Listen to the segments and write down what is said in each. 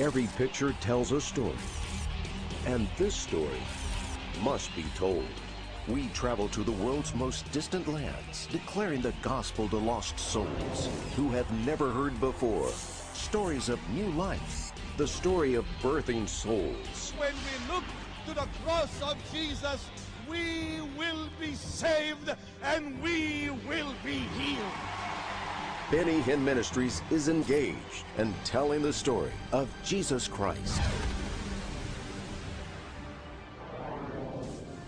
Every picture tells a story. And this story must be told. We travel to the world's most distant lands, declaring the gospel to lost souls who have never heard before. Stories of new life, the story of birthing souls. When we look to the cross of Jesus, we will be saved and we will be healed. Benny Hinn Ministries is engaged and telling the story of Jesus Christ.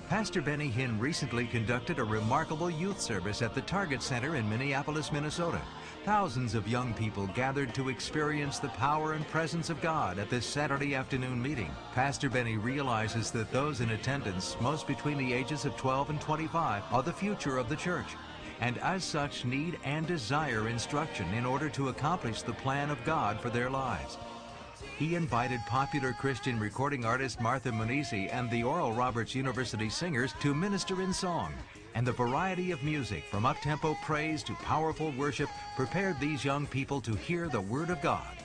Pastor Benny Hinn recently conducted a remarkable youth service at the Target Center in Minneapolis, Minnesota. Thousands of young people gathered to experience the power and presence of God at this Saturday afternoon meeting. Pastor Benny realizes that those in attendance, most between the ages of 12 and 25, are the future of the church, and as such need and desire instruction in order to accomplish the plan of God for their lives. He invited popular Christian recording artist Martha Munisi and the Oral Roberts University singers to minister in song. And the variety of music, from up-tempo praise to powerful worship, prepared these young people to hear the Word of God.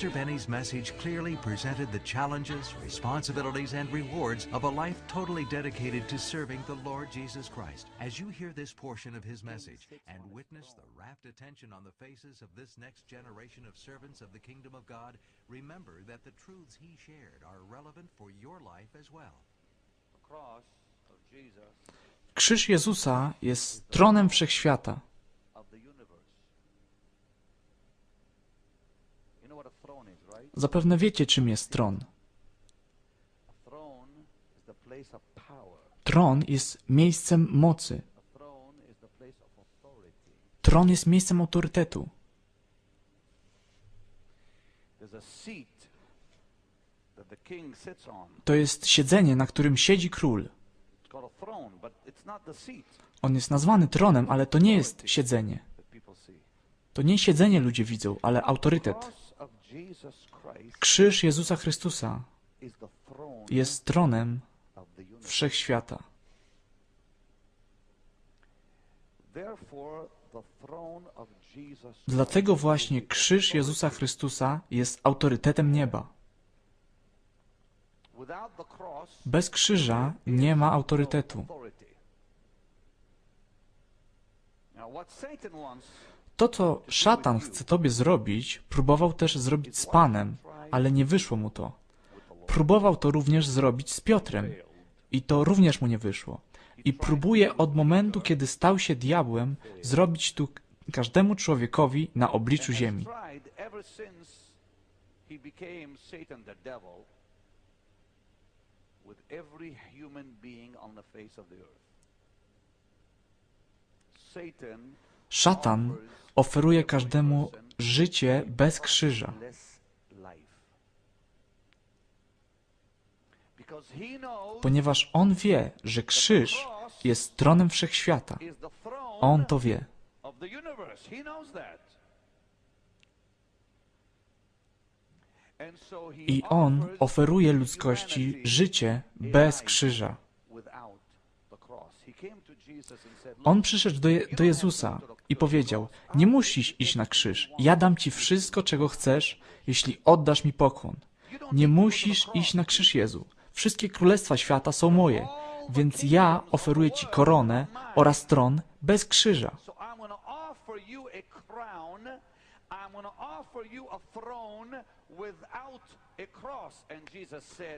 Pastor Benny's message clearly presented the challenges, responsibilities, and rewards of a life totally dedicated to serving the Lord Jesus Christ. As you hear this portion of his message and witness the rapt attention on the faces of this next generation of servants of the kingdom of God, remember that the truths he shared are relevant for your life as well. Cross of Jesus Krzyż Jezusa jest tronem wszechświata. Zapewne wiecie, czym jest tron. Tron jest miejscem mocy. Tron jest miejscem autorytetu. To jest siedzenie, na którym siedzi król. On jest nazwany tronem, ale to nie jest siedzenie. To nie siedzenie ludzie widzą, ale autorytet. Krzyż Jezusa Chrystusa jest tronem wszechświata. Dlatego właśnie krzyż Jezusa Chrystusa jest autorytetem nieba. Bez krzyża nie ma autorytetu. To, co szatan chce tobie zrobić, próbował też zrobić z Panem, ale nie wyszło mu to. Próbował to również zrobić z Piotrem i to również mu nie wyszło. I próbuje od momentu, kiedy stał się diabłem, zrobić tu każdemu człowiekowi na obliczu ziemi. Satan Szatan oferuje każdemu życie bez krzyża. Ponieważ on wie, że krzyż jest tronem wszechświata. On to wie. I on oferuje ludzkości życie bez krzyża. On przyszedł do, Je do Jezusa i powiedział: Nie musisz iść na krzyż. Ja dam ci wszystko, czego chcesz, jeśli oddasz mi pokłon. Nie musisz iść na krzyż, Jezu. Wszystkie królestwa świata są moje, więc ja oferuję ci koronę oraz tron bez krzyża.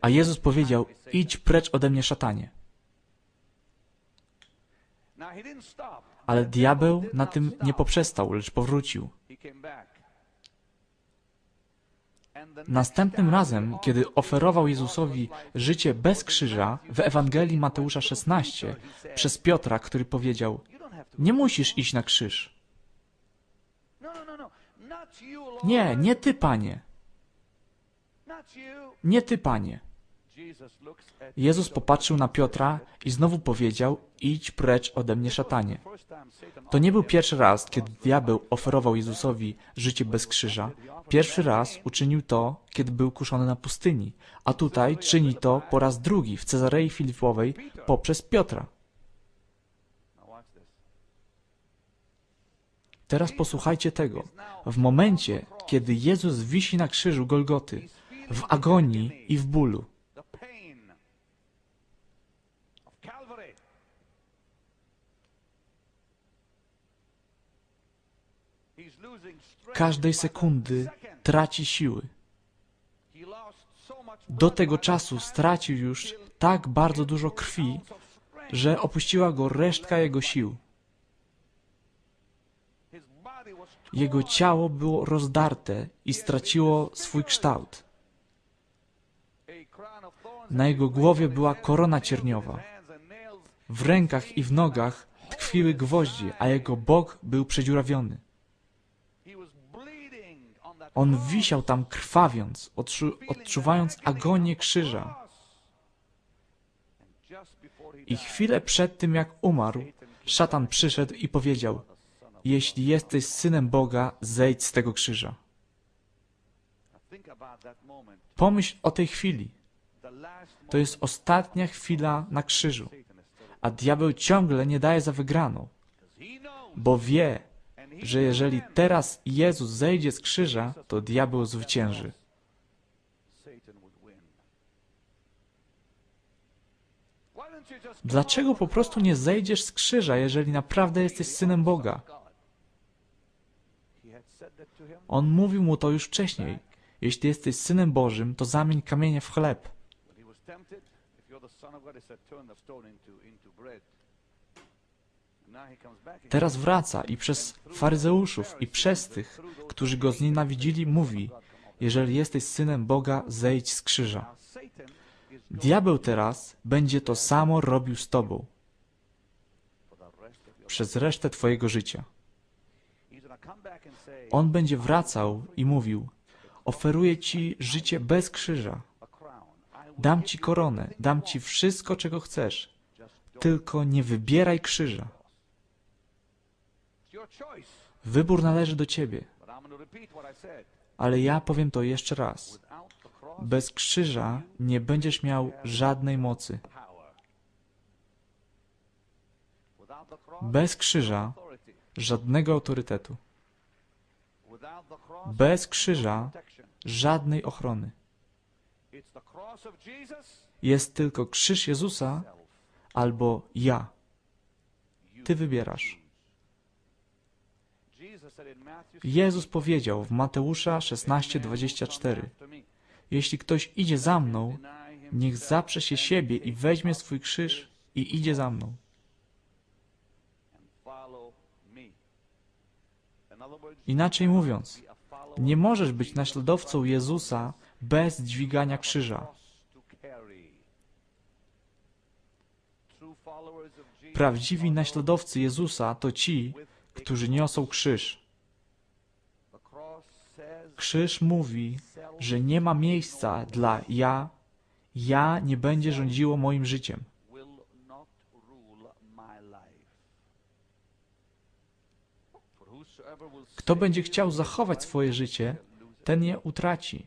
A Jezus powiedział: Idź precz ode mnie, szatanie. Ale diabeł na tym nie poprzestał, lecz powrócił. Następnym razem, kiedy oferował Jezusowi życie bez krzyża, w Ewangelii Mateusza 16, przez Piotra, który powiedział: Nie musisz iść na krzyż. No, no, no. Nie, nie ty, panie. Nie ty, panie. Jezus popatrzył na Piotra i znowu powiedział: Idź precz ode mnie, szatanie. To nie był pierwszy raz, kiedy diabeł oferował Jezusowi życie bez krzyża. Pierwszy raz uczynił to, kiedy był kuszony na pustyni, a tutaj czyni to po raz drugi w Cezarei Filipowej poprzez Piotra. Teraz posłuchajcie tego. W momencie, kiedy Jezus wisi na krzyżu Golgoty, w agonii i w bólu, każdej sekundy traci siły. Do tego czasu stracił już tak bardzo dużo krwi, że opuściła go resztka jego sił. Jego ciało było rozdarte i straciło swój kształt. Na jego głowie była korona cierniowa. W rękach i w nogach tkwiły gwoździe, a jego bok był przedziurawiony. On wisiał tam krwawiąc, odczu odczuwając agonię krzyża. I chwilę przed tym, jak umarł, szatan przyszedł i powiedział: Jeśli jesteś synem Boga, zejdź z tego krzyża. Pomyśl o tej chwili. To jest ostatnia chwila na krzyżu, a diabeł ciągle nie daje za wygraną, bo wie, że jeżeli teraz Jezus zejdzie z krzyża, to diabeł zwycięży. Dlaczego po prostu nie zejdziesz z krzyża, jeżeli naprawdę jesteś synem Boga? On mówił mu to już wcześniej. Jeśli jesteś synem Bożym, to zamień kamienie w chleb. Teraz wraca i przez faryzeuszów i przez tych, którzy go znienawidzili, mówi: Jeżeli jesteś synem Boga, zejdź z krzyża. Diabeł teraz będzie to samo robił z tobą przez resztę twojego życia. On będzie wracał i mówił: Oferuję ci życie bez krzyża. Dam ci koronę, dam ci wszystko, czego chcesz. Tylko nie wybieraj krzyża. Wybór należy do ciebie. Ale ja powiem to jeszcze raz. Bez krzyża nie będziesz miał żadnej mocy. Bez krzyża żadnego autorytetu. Bez krzyża protection. żadnej ochrony. Jest tylko krzyż Jezusa albo ja. Ty wybierasz. Jezus powiedział w Mateusza 16:24: Jeśli ktoś idzie za mną, niech zaprze się siebie i weźmie swój krzyż i idzie za mną. Inaczej mówiąc, nie możesz być naśladowcą Jezusa bez dźwigania krzyża. Prawdziwi naśladowcy Jezusa to ci, którzy niosą krzyż. Krzyż mówi, że nie ma miejsca dla ja ja nie będzie rządziło moim życiem. Kto będzie chciał zachować swoje życie, ten je utraci,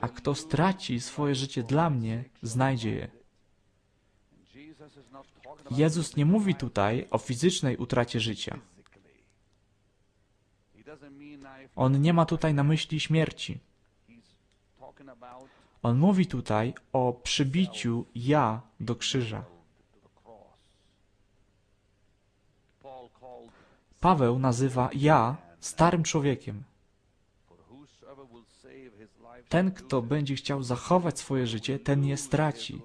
a kto straci swoje życie dla mnie, znajdzie je. Jezus nie mówi tutaj o fizycznej utracie życia. On nie ma tutaj na myśli śmierci. On mówi tutaj o przybiciu ja do krzyża. Paweł nazywa ja starym człowiekiem. Ten, kto będzie chciał zachować swoje życie, ten je straci,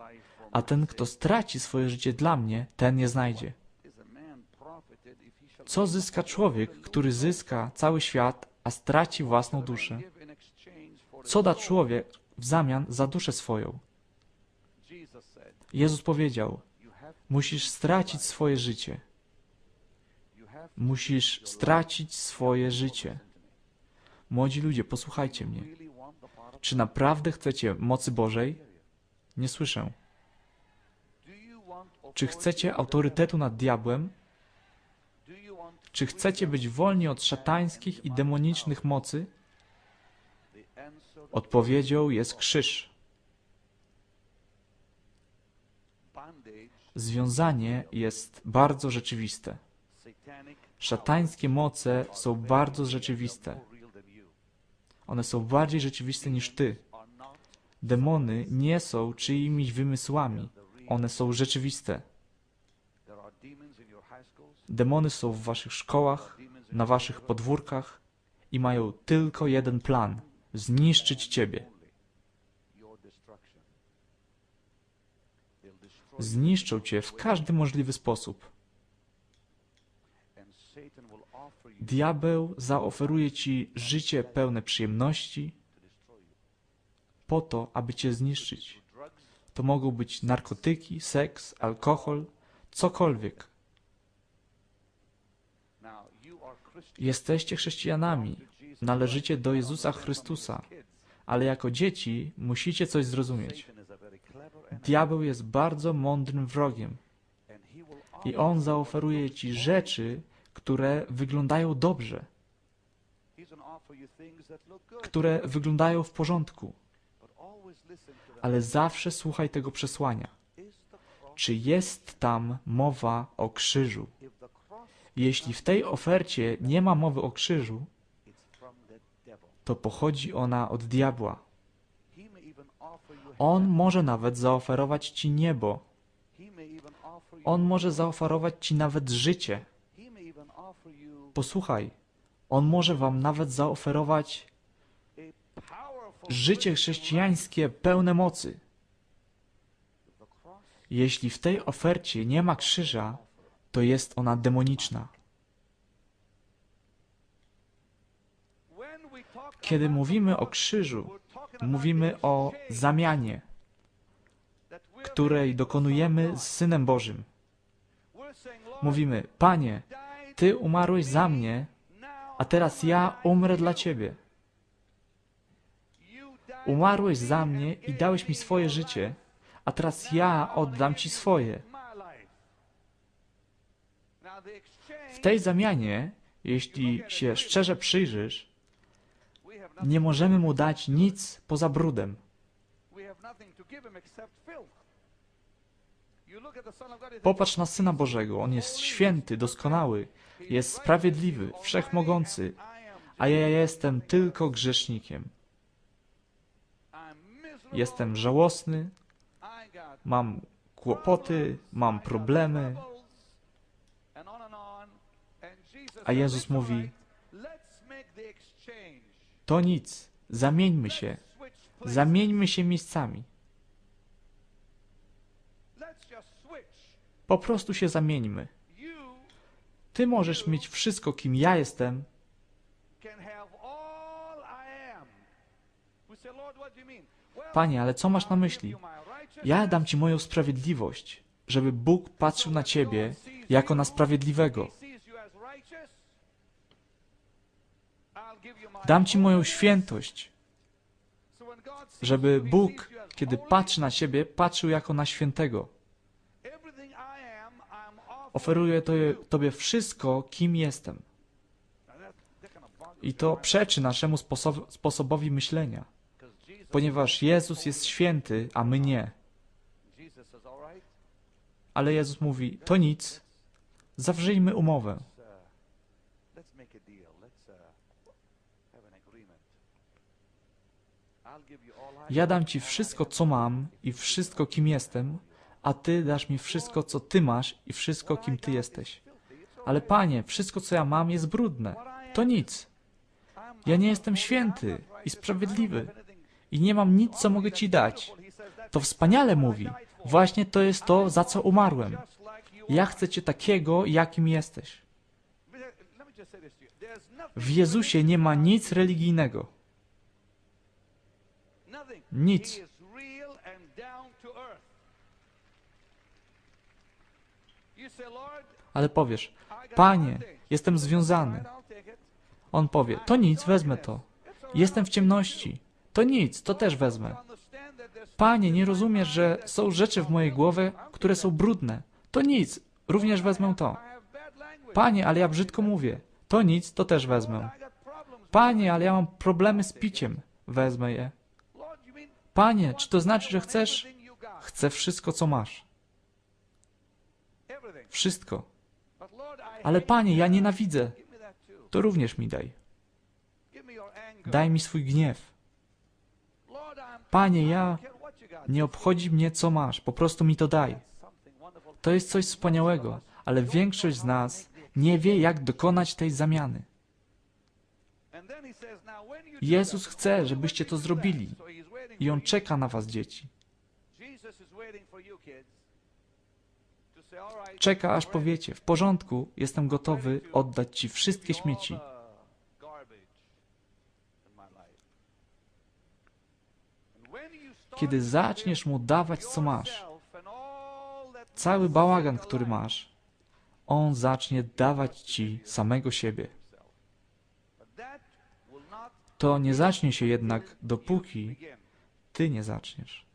a ten, kto straci swoje życie dla mnie, ten je znajdzie. Co zyska człowiek, który zyska cały świat, a straci własną duszę? Co da człowiek w zamian za duszę swoją? Jezus powiedział: Musisz stracić swoje życie. Musisz stracić swoje życie. Młodzi ludzie, posłuchajcie mnie. Czy naprawdę chcecie mocy Bożej? Nie słyszę. Czy chcecie autorytetu nad diabłem? Czy chcecie być wolni od szatańskich i demonicznych mocy? Odpowiedzią jest krzyż. Związanie jest bardzo rzeczywiste. Szatańskie moce są bardzo rzeczywiste. One są bardziej rzeczywiste niż ty. Demony nie są czyimiś wymysłami. One są rzeczywiste. Demony są w waszych szkołach, na waszych podwórkach i mają tylko jeden plan zniszczyć ciebie. Zniszczą cię w każdy możliwy sposób. Diabeł zaoferuje ci życie pełne przyjemności po to, aby cię zniszczyć. To mogą być narkotyki, seks, alkohol, cokolwiek. Jesteście chrześcijanami, należycie do Jezusa Chrystusa, ale jako dzieci musicie coś zrozumieć. Diabeł jest bardzo mądrym wrogiem i on zaoferuje ci rzeczy, które wyglądają dobrze, które wyglądają w porządku, ale zawsze słuchaj tego przesłania. Czy jest tam mowa o krzyżu? Jeśli w tej ofercie nie ma mowy o krzyżu, to pochodzi ona od diabła. On może nawet zaoferować ci niebo. On może zaoferować ci nawet życie. Posłuchaj, on może wam nawet zaoferować życie chrześcijańskie pełne mocy. Jeśli w tej ofercie nie ma krzyża, to jest ona demoniczna. Kiedy mówimy o krzyżu, mówimy o zamianie, której dokonujemy z. Synem Bożym. Mówimy, Panie, Ty umarłeś za mnie, a teraz ja umrę dla. Ciebie. Umarłeś za mnie i dałeś mi swoje życie, a teraz ja oddam Ci swoje. W tej zamianie, jeśli się szczerze przyjrzysz, nie możemy mu dać nic poza brudem. Popatrz na Syna Bożego, On jest święty, doskonały, jest sprawiedliwy, wszechmogący, a ja jestem tylko grzesznikiem. Jestem żałosny, mam kłopoty, mam problemy, a Jezus "It's all mówi, to nic, zamieńmy się, zamieńmy się miejscami, po prostu się zamieńmy. Ty możesz mieć wszystko, kim ja jestem, Panie, ale co masz na myśli? Ja dam Ci moją sprawiedliwość, żeby Bóg patrzył na Ciebie jako na sprawiedliwego. Dam Ci moją świętość, żeby Bóg, kiedy patrzy na ciebie, patrzył jako na świętego. Oferuję to tobie, wszystko, kim jestem. I to przeczy naszemu sposob, sposobowi myślenia, ponieważ Jezus jest święty, a my nie. Jesus says, "All right, Ale Jezus mówi, to nic, zawrzyjmy umowę. Ja dam ci wszystko, co mam i wszystko, kim jestem, a ty dasz mi wszystko, co ty masz i wszystko, kim ty jesteś. Ale Panie, wszystko, co ja mam, jest brudne. To nic. Ja nie jestem święty i sprawiedliwy i nie mam nic, co mogę ci dać. To wspaniale mówi. Właśnie to jest to, za co umarłem. Ja chcę cię takiego, jakim jesteś. W Jezusie nie ma nic religijnego. Nic. Ale powiesz, Panie, jestem związany. On powie, to nic, wezmę to. Jestem w ciemności. To nic, to też wezmę. Panie, nie rozumiesz, że są rzeczy w mojej głowie, które są brudne. To nic, również wezmę to. Panie, ale ja brzydko mówię. To nic, to też wezmę. Panie, ale ja mam problemy z piciem. Wezmę je. Panie, czy to znaczy, że chcesz? Chcę wszystko, co masz. Wszystko. Ale Panie, ja nienawidzę. To również mi daj. Daj mi swój gniew. Panie, ja nie obchodzi mnie, co masz. Po prostu mi to daj. To jest coś wspaniałego, ale większość z nas nie wie, jak dokonać tej zamiany. Jezus chce, żebyście to zrobili. I On czeka na was, dzieci. Czeka, aż powiecie, w porządku, jestem gotowy oddać ci wszystkie śmieci. Kiedy zaczniesz mu dawać, co masz, cały bałagan, który masz, on zacznie dawać ci samego siebie. To nie zacznie się jednak, dopóki ty nie zaczniesz.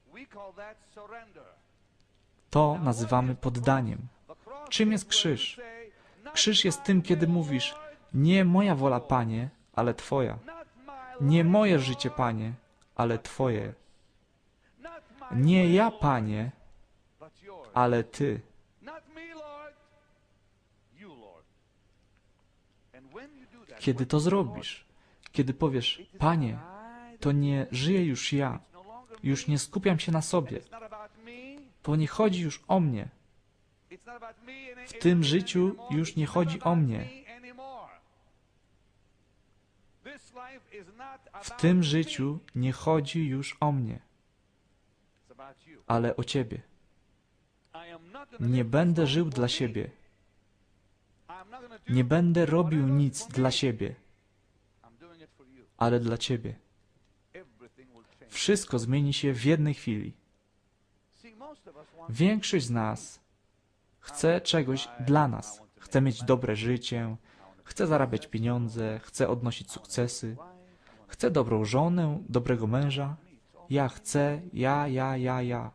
To nazywamy poddaniem. Czym jest krzyż? Krzyż jest tym, kiedy mówisz: Nie moja wola, Panie, ale Twoja. Nie moje życie, Panie, ale Twoje. Nie ja, Panie, ale Ty. Kiedy to zrobisz, kiedy powiesz: Panie, to nie żyję już ja, już nie skupiam się na sobie, bo nie chodzi już o mnie. W tym życiu już nie chodzi o mnie. W tym życiu nie chodzi już o mnie, ale o Ciebie. Nie będę żył dla siebie. Nie będę robił nic dla siebie, ale dla Ciebie. Wszystko zmieni się w jednej chwili. Większość z nas chce czegoś dla nas. Chce mieć dobre życie, chce zarabiać pieniądze, chce odnosić sukcesy, chce dobrą żonę, dobrego męża. Ja chcę, ja, ja, ja, ja.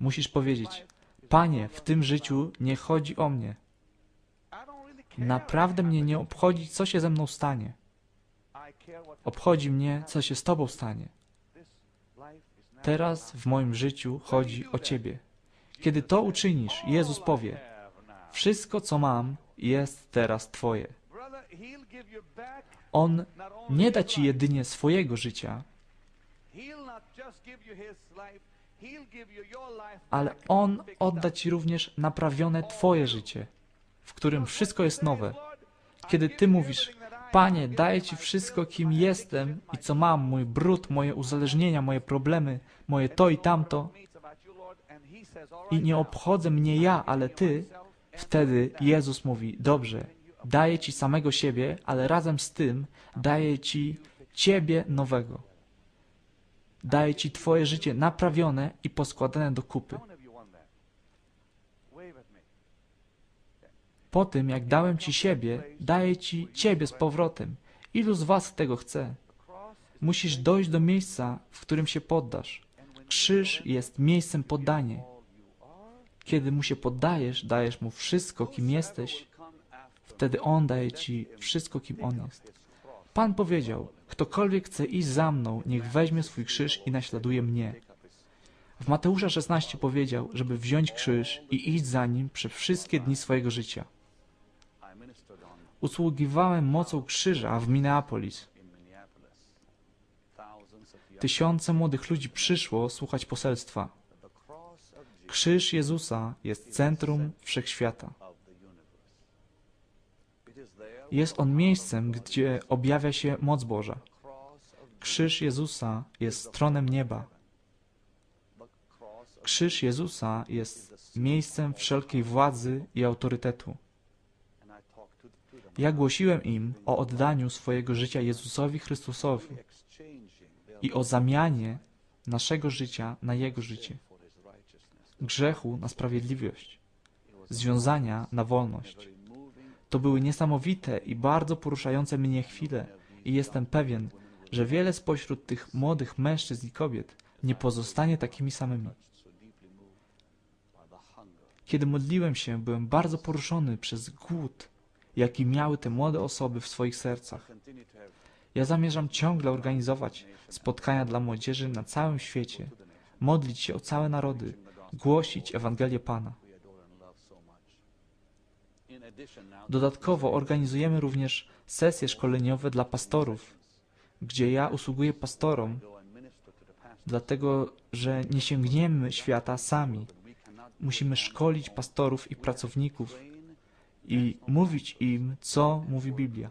Musisz powiedzieć, Panie, w tym życiu nie chodzi o mnie. Naprawdę mnie nie obchodzi, co się ze mną stanie. Obchodzi mnie, co się z Tobą stanie. Teraz w moim życiu chodzi o Ciebie. Kiedy to uczynisz, Jezus powie, wszystko co mam jest teraz Twoje. On nie da Ci jedynie swojego życia, ale On odda Ci również naprawione Twoje życie, w którym wszystko jest nowe. Kiedy Ty mówisz, Panie, daję Ci wszystko, kim jestem i co mam, mój brud, moje uzależnienia, moje problemy, moje to i tamto, i nie obchodzę mnie ja, ale Ty, wtedy Jezus mówi, dobrze, daję Ci samego siebie, ale razem z tym daję Ci Ciebie nowego. Daję Ci Twoje życie naprawione i poskładane do kupy. Po tym, jak dałem Ci siebie, daję Ci Ciebie z powrotem. Ilu z Was tego chce? Musisz dojść do miejsca, w którym się poddasz. Krzyż jest miejscem poddania. Kiedy mu się poddajesz, dajesz mu wszystko, kim jesteś, wtedy on daje ci wszystko, kim on jest. Pan powiedział: Ktokolwiek chce iść za mną, niech weźmie swój krzyż i naśladuje mnie. W Mateusza 16 powiedział, żeby wziąć krzyż i iść za nim przez wszystkie dni swojego życia. Usługiwałem mocą krzyża w Minneapolis. Tysiące młodych ludzi przyszło słuchać poselstwa. Krzyż Jezusa jest centrum wszechświata. Jest on miejscem, gdzie objawia się moc Boża. Krzyż Jezusa jest tronem nieba. Krzyż Jezusa jest miejscem wszelkiej władzy i autorytetu. Ja głosiłem im o oddaniu swojego życia Jezusowi Chrystusowi i o zamianie naszego życia na Jego życie, grzechu na sprawiedliwość, związania na wolność. To były niesamowite i bardzo poruszające mnie chwile i jestem pewien, że wiele spośród tych młodych mężczyzn i kobiet nie pozostanie takimi samymi. Kiedy modliłem się, byłem bardzo poruszony przez głód, jaki miały te młode osoby w swoich sercach. Ja zamierzam ciągle organizować spotkania dla młodzieży na całym świecie, modlić się o całe narody, głosić Ewangelię Pana. Dodatkowo organizujemy również sesje szkoleniowe dla pastorów, gdzie ja usługuję pastorom, dlatego że nie sięgniemy świata sami. Musimy szkolić pastorów i pracowników i mówić im, co mówi Biblia.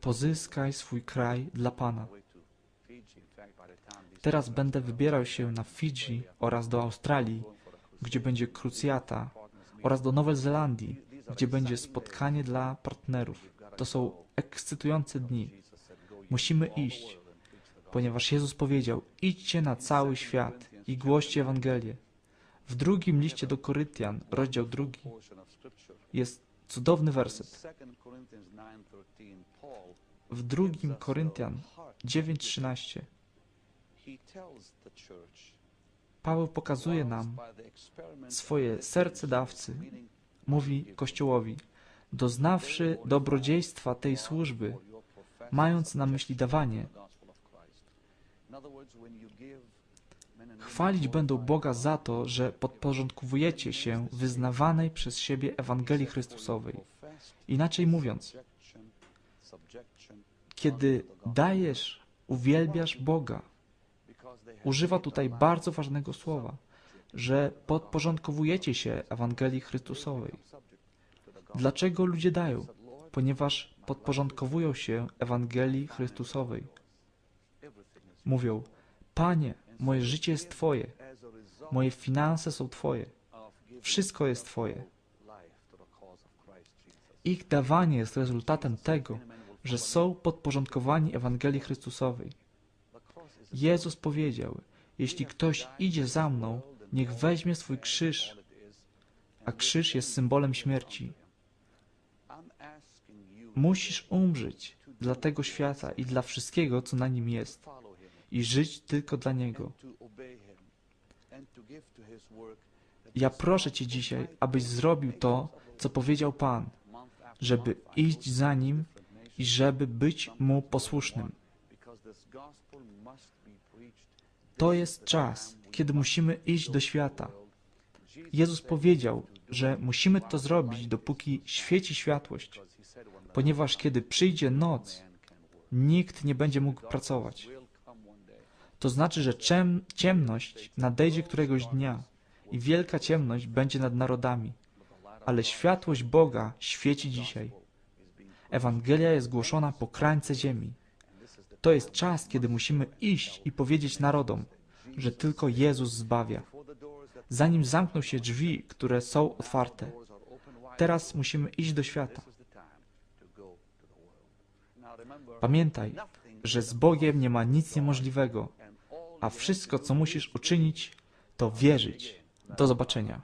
Pozyskaj swój kraj dla Pana. Teraz będę wybierał się na Fidżi oraz do Australii, gdzie będzie krucjata, oraz do Nowej Zelandii, gdzie będzie spotkanie dla partnerów. To są ekscytujące dni. Musimy iść, ponieważ Jezus powiedział: idźcie na cały świat i głoście Ewangelię. W drugim liście do Koryntian, rozdział drugi, jest cudowny werset. W drugim Koryntian 9:13 Paweł pokazuje nam swoje serce dawcy. Mówi Kościołowi, doznawszy dobrodziejstwa tej służby, mając na myśli dawanie, chwalić będą Boga za to, że podporządkowujecie się wyznawanej przez siebie Ewangelii Chrystusowej. Inaczej mówiąc, kiedy dajesz, uwielbiasz Boga, używa tutaj bardzo ważnego słowa, że podporządkowujecie się Ewangelii Chrystusowej. Dlaczego ludzie dają? Ponieważ podporządkowują się Ewangelii Chrystusowej. Mówią, Panie, moje życie jest Twoje, moje finanse są Twoje, wszystko jest Twoje. Ich dawanie jest rezultatem tego, że są podporządkowani Ewangelii Chrystusowej. Jezus powiedział, jeśli ktoś idzie za mną, niech weźmie swój krzyż, a krzyż jest symbolem śmierci. Musisz umrzeć dla tego świata i dla wszystkiego, co na nim jest, i żyć tylko dla Niego. Ja proszę Cię dzisiaj, abyś zrobił to, co powiedział Pan, żeby iść za Nim i żeby być Mu posłusznym. To jest czas, kiedy musimy iść do świata. Jezus powiedział, że musimy to zrobić, dopóki świeci światłość, ponieważ kiedy przyjdzie noc, nikt nie będzie mógł pracować. To znaczy, że ciemność nadejdzie któregoś dnia i wielka ciemność będzie nad narodami, ale światłość Boga świeci dzisiaj. Ewangelia jest głoszona po krańce ziemi. To jest czas, kiedy musimy iść i powiedzieć narodom, że tylko Jezus zbawia. Zanim zamkną się drzwi, które są otwarte, teraz musimy iść do świata. Pamiętaj, że z Bogiem nie ma nic niemożliwego, a wszystko, co musisz uczynić, to wierzyć. Do zobaczenia.